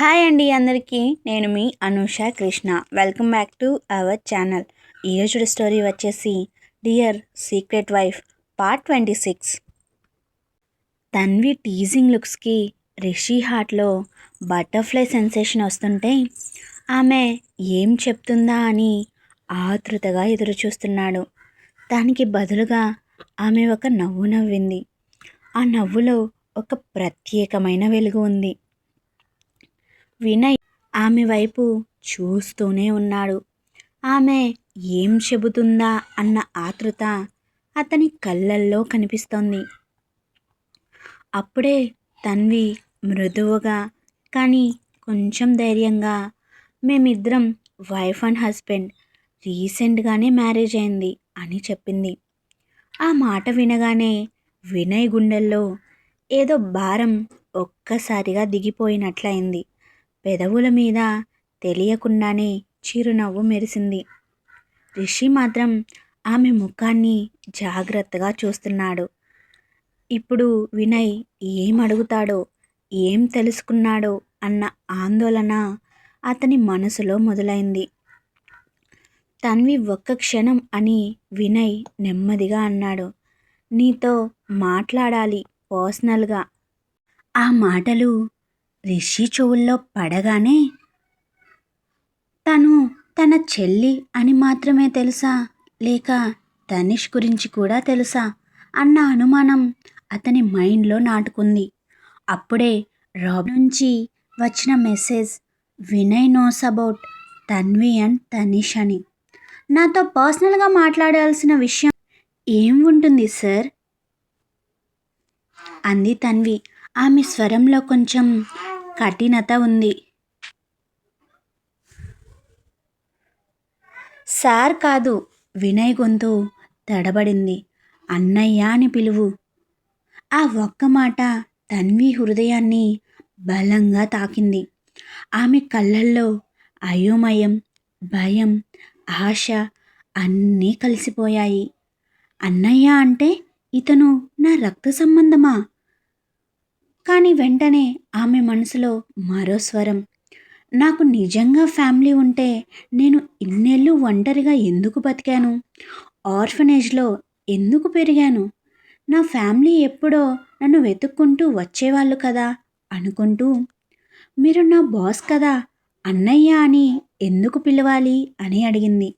Hi అండి అందరికీ. నేను మీ Anusha Krishna. Welcome back to our channel ఈరోజు స్టోరీ వచ్చేసి dear secret wife part twenty six Tanvi teasing లుక్స్కి Rishi హార్ట్లో బటర్ఫ్లై సెన్సేషన్ వస్తుంటే ఆమె ఏం చెప్తుందా అని ఆతృతగా ఎదురు చూస్తున్నాడు దానికి బదులుగా ఆమె ఒక నవ్వు నవ్వింది. ఆ నవ్వులో ఒక ప్రత్యేకమైన వెలుగు ఉంది. వినయ్ ఆమె వైపు చూస్తూనే ఉన్నాడు. ఆమె ఏం చెబుతుందా అన్న ఆతృత అతని కళ్ళల్లో కనిపిస్తోంది. అప్పుడే తన్వి మృదువుగా కానీ కొంచెం ధైర్యంగా మేమిద్దరం వైఫ్ అండ్ హస్బెండ్ రీసెంట్గానే మ్యారేజ్ అయింది అని చెప్పింది. ఆ మాట వినగానే వినయ్ గుండెల్లో ఏదో భారం ఒక్కసారిగా దిగిపోయినట్లయింది. పెదవుల మీద తెలియకుండానే చిరునవ్వు మెరిసింది. రిషి మాత్రం ఆమె ముఖాన్ని జాగ్రత్తగా చూస్తున్నాడు. ఇప్పుడు వినయ్ ఏం అడుగుతాడో ఏం తెలుసుకున్నాడో అన్న ఆందోళన అతని మనసులో మొదలైంది. తన్వి ఒక్క క్షణం అని వినయ్ నెమ్మదిగా అన్నాడు. నీతో మాట్లాడాలి పర్సనల్గా. ఆ మాటలు రిషి చెవుల్లో పడగానే తను తన చెల్లి అని మాత్రమే తెలుసా? లేక తనిష్ గురించి కూడా తెలుసా? అన్న అనుమానం అతని మైండ్లో నాటుకుంది. అప్పుడే రాబ్ నుంచి వచ్చిన message Vinay knows about Tanvi and Tanish అని. నాతో పర్సనల్గా మాట్లాడాల్సిన విషయం ఏం ఉంటుంది సార్? అంది తన్వి. ఆమె స్వరంలో కొంచెం కఠినత ఉంది. సార్ కాదు వినయ్ గొంతు తడబడింది. అన్నయ్య అని పిలువు. ఆ ఒక్క మాట తన్వి హృదయాన్ని బలంగా తాకింది. ఆమె కళ్ళల్లో అయోమయం భయం ఆశ అన్నీ కలిసిపోయాయి. అన్నయ్య అంటే ఇతను నా రక్త సంబంధమా? కానీ వెంటనే ఆమె మనసులో మరో స్వరం నాకు నిజంగా ఫ్యామిలీ ఉంటే నేను ఇన్నేళ్ళు ఒంటరిగా ఎందుకు బతికాను? ఆర్ఫనేజ్లో ఎందుకు పెరిగాను? నా ఫ్యామిలీ ఎప్పుడో నన్ను వెతుక్కుంటూ వచ్చేవాళ్ళు కదా అనుకుంటూ మీరు నా బాస్ కదా అన్నయ్య అని ఎందుకు పిలవాలి? అని అడిగింది.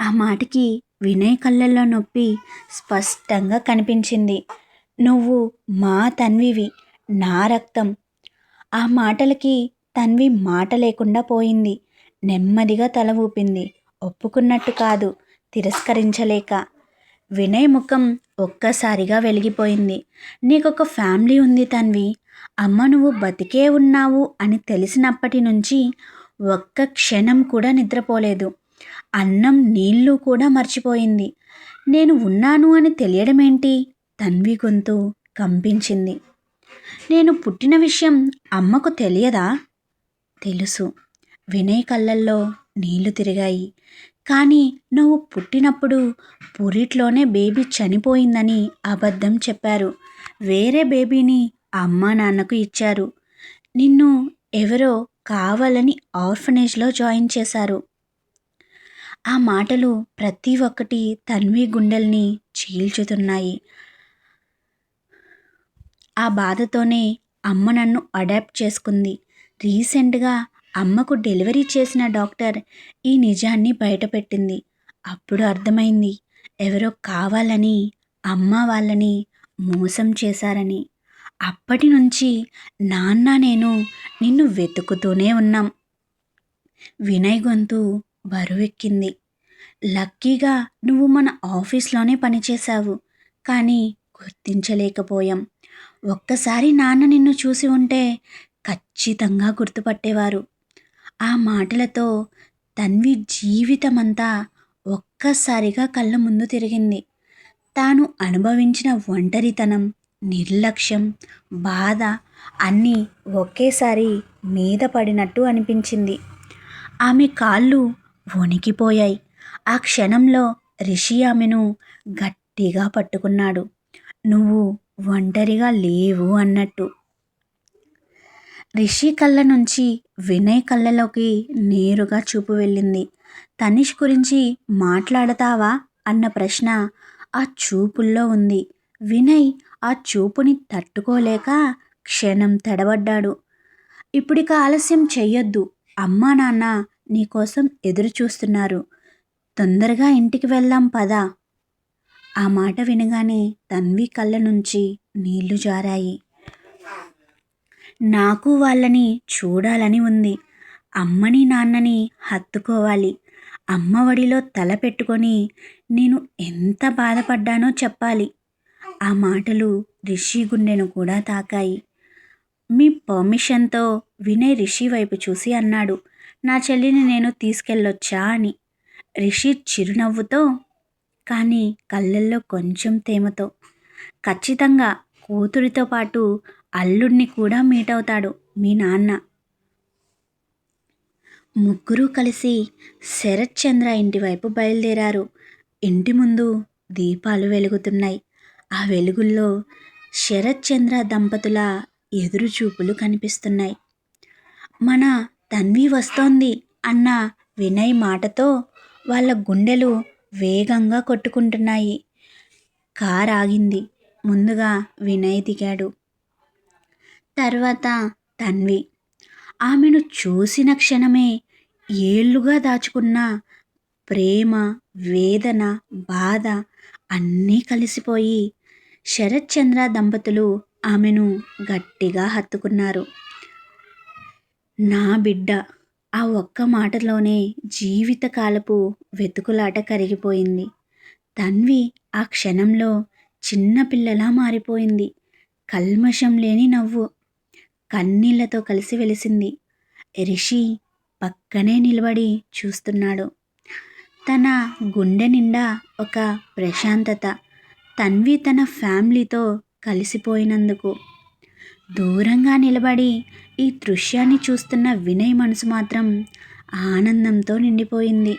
ఆ మాటకి వినయ్ కళ్ళల్లో నొప్పి స్పష్టంగా కనిపించింది. నువ్వు మా తన్వివి నా రక్తం. ఆ మాటలకి తన్వి మాట లేకుండా పోయింది. నెమ్మదిగా తల ఊపింది. ఒప్పుకున్నట్టు కాదు తిరస్కరించలేక. వినయ్ ముఖం ఒక్కసారిగా వెలిగిపోయింది. నీకొక ఫ్యామిలీ ఉంది తన్వి. అమ్మ నువ్వు బతికే ఉన్నావు అని తెలిసినప్పటి నుంచి ఒక్క క్షణం కూడా నిద్రపోలేదు. అన్నం నీళ్ళు కూడా మర్చిపోయింది. నేను ఉన్నాను అని తెలియడమేంటి? తన్వి గొంతు కంపించింది. నేను పుట్టిన విషయం అమ్మకు తెలియదా? తెలుసు. వినయ్ కళ్ళల్లో నీళ్ళు తిరిగాయి. కానీ నువ్వు పుట్టినప్పుడు పురిట్లోనే బేబీ చనిపోయిందని అబద్ధం చెప్పారు. వేరే బేబీని అమ్మ నాన్నకు ఇచ్చారు. నిన్ను ఎవరో కావాలని ఆర్ఫనేజ్లో జాయిన్ చేశారు. ఆ మాటలు ప్రతి ఒక్కటి తన్వి గుండెల్ని చీల్చుతున్నాయి. ఆ బాధతోనే అమ్మ నన్ను అడాప్ట్ చేసుకుంది. రీసెంట్గా అమ్మకు డెలివరీ చేసిన డాక్టర్ ఈ నిజాన్ని బయటపెట్టింది. అప్పుడు అర్థమైంది ఎవరో కావాలని అమ్మ వాళ్ళని మోసం చేశారని. అప్పటి నుంచి నాన్న నేను నిన్ను వెతుకుతూనే ఉన్నాం. వినయ్ గొంతు బరువెక్కింది. లక్కీగా నువ్వు మన ఆఫీస్లోనే పనిచేశావు కానీ గుర్తించలేకపోయాం. ఒక్కసారి నాన్న నిన్ను చూసి ఉంటే ఖచ్చితంగా గుర్తుపట్టేవారు. ఆ మాటలతో తన్వి జీవితమంతా ఒక్కసారిగా కళ్ళ ముందు తిరిగింది. తాను అనుభవించిన ఒంటరితనం నిర్లక్ష్యం బాధ అన్నీ ఒకేసారి మీద పడినట్టు అనిపించింది. ఆమె కాళ్ళు వణికిపోయాయి. ఆ క్షణంలో రిషి ఆమెను గట్టిగా పట్టుకున్నాడు. నువ్వు ఒంటరిగా లేవు అన్నట్టు. రిషి కళ్ళ నుంచి వినయ్ కళ్ళలోకి నేరుగా చూపు వెళ్ళింది. తనిష్ గురించి మాట్లాడతావా? అన్న ప్రశ్న ఆ చూపుల్లో ఉంది. వినయ్ ఆ చూపుని తట్టుకోలేక క్షణం తడబడ్డాడు. ఇప్పుడిక ఆలస్యం చెయ్యొద్దు. అమ్మా నాన్న నీకోసం ఎదురు చూస్తున్నారు తొందరగా ఇంటికి వెళ్దాం పదా. ఆ మాట వినగానే తన్వి కళ్ళ నుంచి నీళ్ళు జారాయి. నాకు వాళ్ళని చూడాలని ఉంది. అమ్మని నాన్నని హత్తుకోవాలి. అమ్మ ఒడిలో తల పెట్టుకొని నేను ఎంత బాధపడ్డానో చెప్పాలి. ఆ మాటలు రిషి గుండెను కూడా తాకాయి. మీ పర్మిషన్తో వినయ్ రిషి వైపు చూసి అన్నాడు. నా చెల్లిని నేను తీసుకెళ్ళొచ్చా అని. రిషి చిరునవ్వుతో కానీ కళ్ళల్లో కొంచెం తేమతో. ఖచ్చితంగా కూతురితో పాటు అల్లుడిని కూడా మీట్ అవుతాడు మీ నాన్న. ముగ్గురు కలిసి శరత్ చంద్ర ఇంటి వైపు బయలుదేరారు. ఇంటి ముందు దీపాలు వెలుగుతున్నాయి. ఆ వెలుగుల్లో శరత్ చంద్ర దంపతుల ఎదురుచూపులు కనిపిస్తున్నాయి. మన తన్వి వస్తోంది అన్న వినయ్ మాటతో వాళ్ళ గుండెలు వేగంగా కొట్టుకుంటున్నాయి. కార్ ఆగింది. ముందుగా వినయ్ దిగాడు. తర్వాత తన్వి. ఆమెను చూసిన క్షణమే ఏళ్ళుగా దాచుకున్న ప్రేమ వేదన బాధ అన్నీ కలిసిపోయి శరత్చంద్ర దంపతులు ఆమెను గట్టిగా హత్తుకున్నారు. నా బిడ్డ ఆ ఒక్క మాటలోనే జీవితకాలపు వెతుకులాట కరిగిపోయింది. తన్వి ఆ క్షణంలో చిన్నపిల్లలా మారిపోయింది. కల్మషం లేని నవ్వు కన్నీళ్ళతో కలిసి వెలిసింది. రిషి పక్కనే నిలబడి చూస్తున్నాడు. తన గుండె నిండా ఒక ప్రశాంతత. తన్వి తన ఫ్యామిలీతో కలిసిపోయినందుకు దూరంగా నిలబడి ఈ దృశ్యాన్ని చూస్తున్న వినయ్ మనసు మాత్రం ఆనందంతో నిండిపోయింది.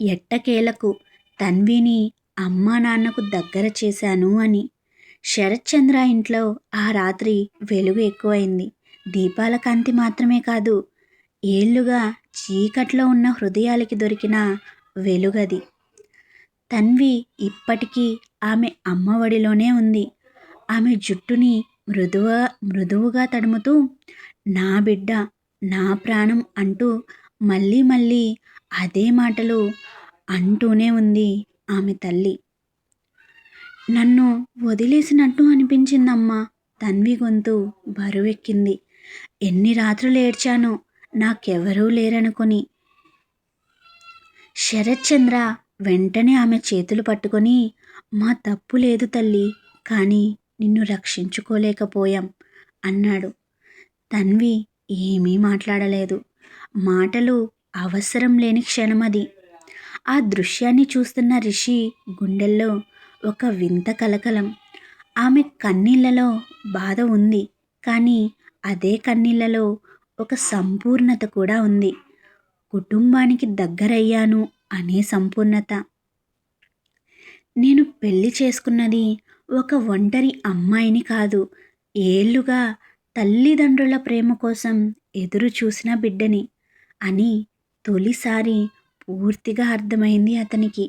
ఎట్టకేలకు తన్విని అమ్మా నాన్నకు దగ్గర చేశాను అని. శరత్చంద్ర ఇంట్లో ఆ రాత్రి వెలుగు ఎక్కువైంది. దీపాల కాంతి మాత్రమే కాదు ఏళ్ళుగా చీకట్లో ఉన్న హృదయాలకి దొరికిన వెలుగది. తన్వి ఇప్పటికీ ఆమె అమ్మఒడిలోనే ఉంది. ఆమె జుట్టుని మృదువ మృదువుగా తడుముతూ నా బిడ్డ నా ప్రాణం అంటూ మళ్ళీ మళ్ళీ అదే మాటలు అంటూనే ఉంది ఆమె తల్లి. నన్ను వదిలేసినట్టు అనిపించిందమ్మా తన్వి గొంతు బరువెక్కింది. ఎన్ని రాత్రులు ఏడ్చానో నాకెవరూ లేరనుకొని. శరత్చంద్ర వెంటనే ఆమె చేతులు పట్టుకొని మా తప్పు లేదు తల్లి కానీ నిన్ను రక్షించుకోలేకపోయాం అన్నాడు. తన్వి ఏమీ మాట్లాడలేదు. మాటలు అవసరం లేని క్షణమది ఆ దృశ్యాన్ని చూస్తున్న రిషి గుండెల్లో ఒక వింత కలకలం. ఆమె కన్నీళ్ళలో బాధ ఉంది కానీ అదే కన్నీళ్ళలో ఒక సంపూర్ణత కూడా ఉంది. కుటుంబానికి దగ్గరయ్యాను అనే సంపూర్ణత. నేను పెళ్ళి చేసుకున్నది ఒక ఒంటరి అమ్మాయిని కాదు. ఏళ్ళుగా తల్లిదండ్రుల ప్రేమ కోసం ఎదురు చూసిన బిడ్డని అని తొలిసారి పూర్తిగా అర్థమైంది అతనికి.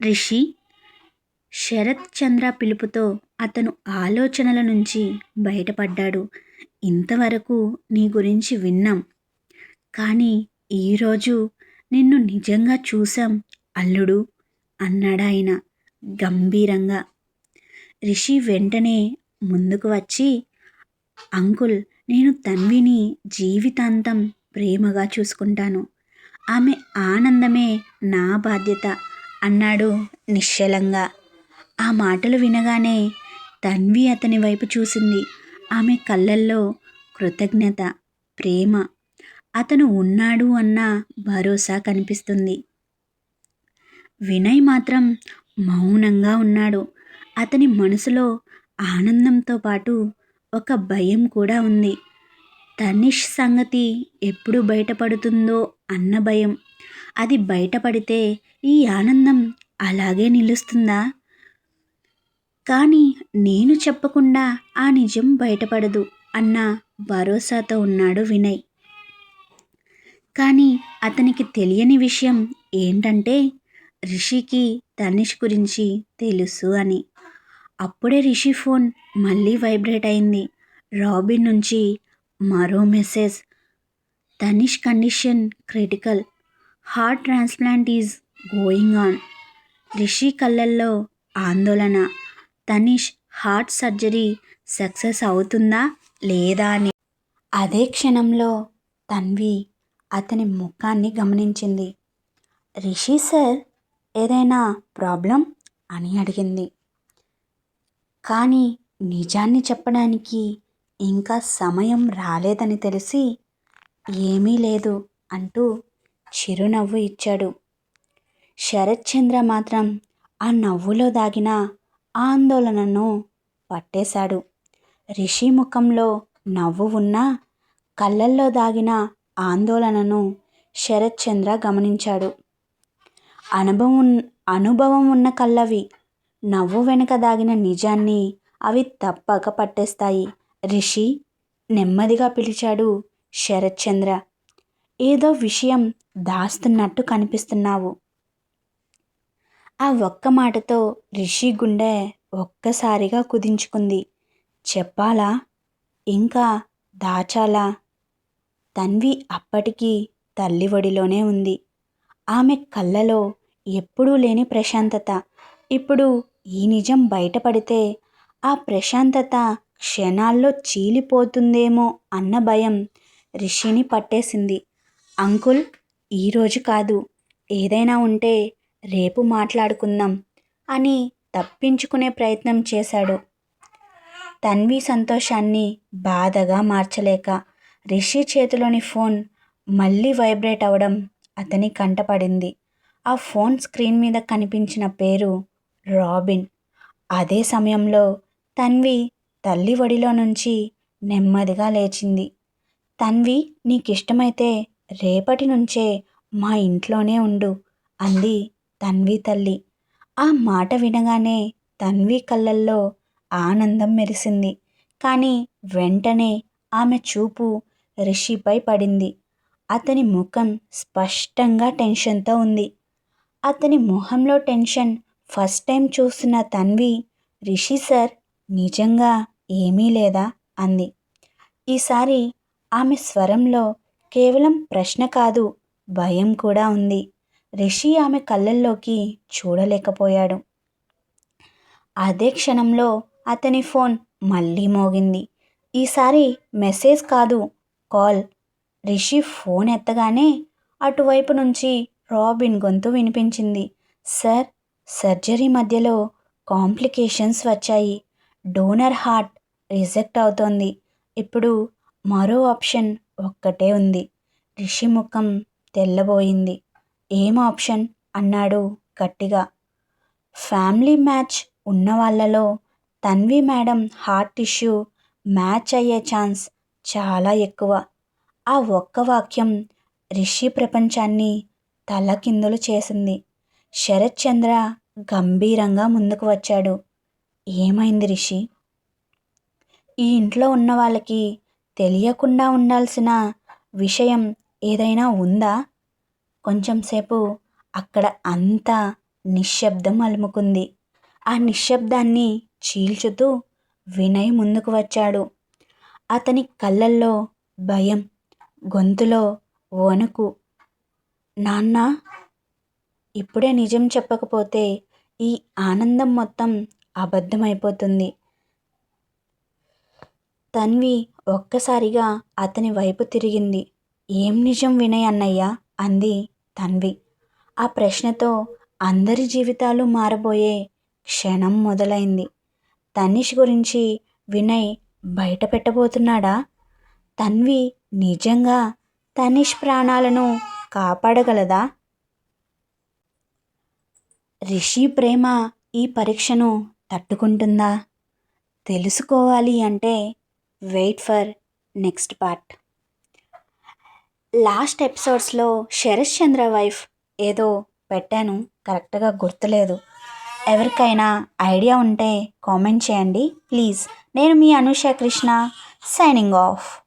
రిషి శరత్ చంద్ర పిలుపుతో అతను ఆలోచనల నుంచి బయటపడ్డాడు. ఇంతవరకు నీ గురించి విన్నాం. కానీ ఈరోజు నిన్ను నిజంగా చూశాం అల్లుడు అన్నాడాయన. గంభీరంగా. రిషి వెంటనే ముందుకు వచ్చి అంకుల్ నేను తన్విని జీవితాంతం ప్రేమగా చూసుకుంటాను. ఆమె ఆనందమే నా బాధ్యత అన్నాడు నిశ్చలంగా. ఆ మాటలు వినగానే తన్వి అతని వైపు చూసింది. ఆమె కళ్ళల్లో కృతజ్ఞత ప్రేమ. అతను ఉన్నాడు అన్న భరోసా కనిపిస్తుంది. వినయ్ మాత్రం మౌనంగా ఉన్నాడు. అతని మనసులో ఆనందంతో పాటు ఒక భయం కూడా ఉంది. తనిష్ సంగతి ఎప్పుడు బయటపడుతుందో అన్న భయం. అది బయటపడితే ఈ ఆనందం అలాగే నిలుస్తుందా? కానీ నేను చెప్పకుండా ఆ నిజం బయటపడదు అన్న భరోసాతో ఉన్నాడు వినయ్. కానీ అతనికి తెలియని విషయం ఏంటంటే రిషికి తనిష్ గురించి తెలుసు అని. అప్పుడే రిషి ఫోన్ మళ్ళీ వైబ్రేట్ అయింది. రాబిన్ నుంచి మరో message. Tanish condition critical. Heart transplant is going on. Rishi కళ్ళల్లో ఆందోళన. తనిష్ హార్ట్ సర్జరీ సక్సెస్ అవుతుందా లేదా అని. అదే క్షణంలో తన్వి అతని ముఖాన్ని గమనించింది. రిషి సార్ ఏదైనా ప్రాబ్లం అని అడిగింది. కానీ నిజాన్ని చెప్పడానికి ఇంకా సమయం రాలేదని తెలిసి ఏమీ లేదు అంటూ చిరునవ్వు ఇచ్చాడు. శరత్చంద్ర మాత్రం ఆ నవ్వులో దాగిన ఆందోళనను పట్టేశాడు. రిషి ముఖంలో నవ్వు ఉన్నా కళ్ళల్లో దాగిన ఆందోళనను శరత్చంద్ర గమనించాడు. అనుభవం అనుభవం ఉన్న కళ్ళవి. నవ్వు వెనుక దాగిన నిజాన్ని అవి తప్పక పట్టేస్తాయి. రిషి నెమ్మదిగా పిలిచాడు శరత్చంద్ర. ఏదో విషయం దాస్తున్నట్టు కనిపిస్తున్నావు. ఆ ఒక్క మాటతో రిషి గుండె ఒక్కసారిగా కుదించుకుంది. చెప్పాలా? ఇంకా దాచాలా? తన్వి అప్పటికి తల్లి ఒడిలోనే ఉంది. ఆమె కళ్ళలో ఎప్పుడూ లేని ప్రశాంతత. ఇప్పుడు ఈ నిజం బయటపడితే ఆ ప్రశాంతత క్షణాల్లో చీలిపోతుందేమో అన్న భయం రిషిని పట్టేసింది. అంకుల్ ఈరోజు కాదు. ఏదైనా ఉంటే రేపు మాట్లాడుకుందాం అని తప్పించుకునే ప్రయత్నం చేశాడు. తన్వి సంతోషాన్ని బాధగా మార్చలేక రిషి చేతిలోని ఫోన్ మళ్ళీ వైబ్రేట్ అవ్వడం అతని కంటపడింది. ఆ ఫోన్ స్క్రీన్ మీద కనిపించిన పేరు రాబిన్. అదే సమయంలో తన్వి తల్లి ఒడిలో నుంచి నెమ్మదిగా లేచింది. తన్వి నీకిష్టమైతే రేపటి నుంచే మా ఇంట్లోనే ఉండు అంది తన్వి తల్లి. ఆ మాట వినగానే తన్వి కళ్ళల్లో ఆనందం మెరిసింది. కానీ వెంటనే ఆమె చూపు రిషిపై పడింది. అతని ముఖం స్పష్టంగా టెన్షన్తో ఉంది. అతని మొహంలో టెన్షన్. ఫస్ట్ టైం చూస్తున్న తన్వి రిషి సార్ నిజంగా ఏమీ లేదా? అంది. ఈసారి ఆమె స్వరంలో కేవలం ప్రశ్న కాదు భయం కూడా ఉంది. రిషి ఆమె కళ్ళల్లోకి చూడలేకపోయాడు. అదే క్షణంలో అతని ఫోన్ మళ్ళీ మోగింది. ఈసారి మెసేజ్ కాదు కాల్. రిషి ఫోన్ ఎత్తగానే అటువైపు నుంచి రాబిన్ గొంతు వినిపించింది. సార్ సర్జరీ మధ్యలో కాంప్లికేషన్స్ వచ్చాయి. డోనర్ హార్ట్ రిజెక్ట్ అవుతోంది. ఇప్పుడు మరో ఆప్షన్ ఒక్కటే ఉంది. రిషి ముఖం తెల్లబోయింది. ఏం ఆప్షన్? అన్నాడు గట్టిగా. ఫ్యామిలీ మ్యాచ్ ఉన్న వాళ్ళలో Tanvi madam heart tissue match అయ్యే ఛాన్స్ చాలా ఎక్కువ. ఆ ఒక్క వాక్యం రిషి ప్రపంచాన్ని తలకిందులు చేసింది. శరత్చంద్ర గంభీరంగా ముందుకు వచ్చాడు. ఏమైంది రిషి? ఈ ఇంట్లో ఉన్న వాళ్ళకి తెలియకుండా ఉండాల్సిన విషయం ఏదైనా ఉందా? కొంచెంసేపు అక్కడ అంతా నిశ్శబ్దం అలుముకుంది. ఆ నిశ్శబ్దాన్ని చీల్చుతూ వినయ్ ముందుకు వచ్చాడు. అతని కళ్ళల్లో భయం గొంతులో వణుకు నాన్న ఇప్పుడే నిజం చెప్పకపోతే ఈ ఆనందం మొత్తం అబద్ధమైపోతుంది. తన్వి ఒక్కసారిగా అతని వైపు తిరిగింది. ఏం నిజం వినయ్ అన్నయ్య? అంది తన్వి. ఆ ప్రశ్నతో అందరి జీవితాలు మారబోయే క్షణం మొదలైంది. తనిష్ గురించి వినయ్ బయట పెట్టబోతున్నాడా తన్వి నిజంగా తనిష్ ప్రాణాలను కాపాడగలదా? రిషి ప్రేమ ఈ పరీక్షను తట్టుకుంటుందా? తెలుసుకోవాలి అంటే wait for next part. Last ఎపిసోడ్స్లో శరత్ చంద్ర వైఫ్ ఏదో పెట్టాను కరెక్ట్గా గుర్తులేదు. ఎవరికైనా ఐడియా ఉంటే కామెంట్ చేయండి ప్లీజ్. నేను మీ అనుష కృష్ణ సైనింగ్ ఆఫ్.